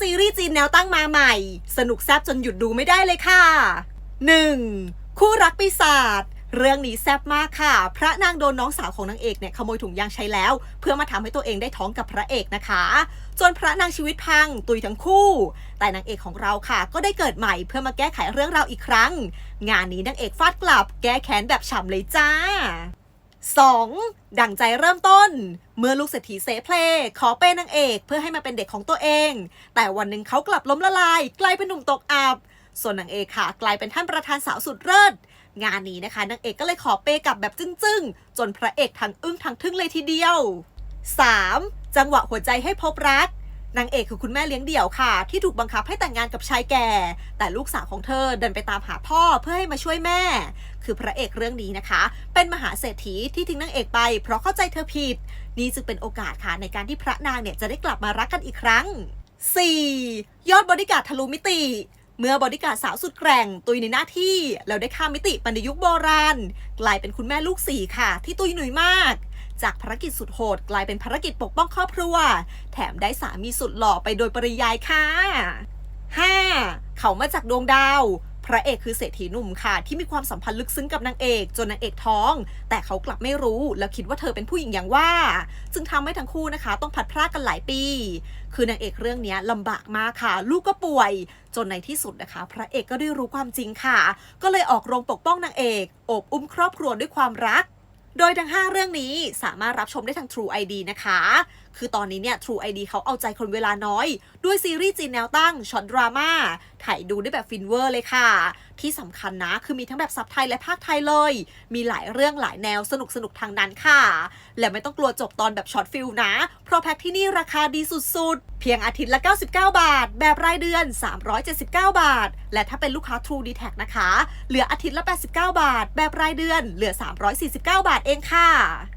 ซีรีส์จีนแนวตั้งมาใหม่ สนุกแซบจนหยุดดูไม่ได้เลยค่ะ 1. คู่รักปีศาจเรื่องนี้แซบมากค่ะ พระนางโดนน้องสาวของนางเอกเนี่ยขโมยถุงยางใช้แล้ว เพื่อมาทำให้ตัวเองได้ท้องกับพระเอกนะคะ จนพระนางชีวิตพังตุยทั้งคู่ แต่นางเอกของเราค่ะ ก็ได้เกิดใหม่เพื่อมาแก้ไขเรื่องราวอีกครั้ง งานนี้นางเอกฟาดกลับ แก้แค้นแบบฉ่ำเลยจ้า 2. ดั่งใจเริ่มต้น เมื่อลูกเศรษฐีเซเพลขอเป็นนางเอกเพื่อให้มาเป็นเด็กของตัวเอง แต่วันหนึ่งเขากลับล้มละลาย กลายเป็นหนุ่มตกอับ ส่วนนางเอกค่ะ กลายเป็นท่านประธานสาวสุดเลิศงานนี้นะคะนางเอกก็เลยขอเปย์กลับแบบจึ้งๆ จนพระเอกทั้งอึ้งทั้งทึ่งเลยทีเดียว 3. จังหวะหัวใจให้พบรัก นางเอกคือคุณแม่เลี้ยงเดี่ยวค่ะ ที่ถูกบังคับให้แต่งงานกับชายแก่ แต่ลูกสาวของเธอเดินไปตามหาพ่อเพื่อให้มาช่วยแม่ คือพระเอกเรื่องนี้นะคะ เป็นมหาเศรษฐีที่ทิ้งนางเอกไป เพราะเข้าใจเธอผิด นี่จึงเป็นโอกาสค่ะในการที่พระนางเนี่ยจะได้กลับมารักกันอีกครั้ง 4. ยอดบริการดทะลุมิติเมื่อบริการ์ดสาวสุดแกร่ง ตุยในหน้าที่แล้วได้ข้ามมิติปในยุคโบราณ กลายเป็นคุณแม่ลูกสี่ค่ะ ที่ตุยหนุยมาก จากภารกิจสุดโหดกลายเป็นภารกิจปกป้องครอบครัว แถมได้สามีสุดหล่อไปโดยปริยายค่ะ 5. เขามาจากดวงดาว พระเอกคือเศรษฐีหนุ่มค่ะ ที่มีความสัมพันธ์ลึกซึ้งกับนางเอก จนนางเอกท้อง แต่เขากลับไม่รู้ แล้วคิดว่าเธอเป็นผู้หญิงอย่างว่า จึงทำให้ทั้งคู่นะคะ ต้องพัดพรากกันหลายปี คือนางเอกเรื่องนี้ลำบากมากค่ะ ลูกก็ป่วย จนในที่สุดนะคะ พระเอกก็ได้รู้ความจริงค่ะ ก็เลยออกโรงปกป้องนางเอก อบอุ้มครอบครัวด้วยความรัก โดยทั้ง 5 เรื่องนี้สามารถรับชมได้ทาง True ID นะคะ คือตอนนี้เนี่ย True ID เขาเอาใจคนเวลาน้อย ด้วยซีรีส์จีนแนวตั้งช็อตดราม่า ถ่ายดูได้แบบฟินเวอร์เลยค่ะ ที่สำคัญนะ คือมีทั้งแบบซับไทยและภาคไทยเลย มีหลายเรื่องหลายแนวสนุกสนุกทางนั้นค่ะ และไม่ต้องกลัวจบตอนแบบช็อตฟิลนะ เพราะแพ็คที่นี่ราคาดีสุดๆ เพียงอาทิตย์ละ 99 บาท แบบรายเดือน 379 บาท และถ้าเป็นลูกค้า True d t a c นะคะ เหลืออาทิตย์ละ 89 บาท แบบรายเดือน เหลือ 349 บาทเองค่ะ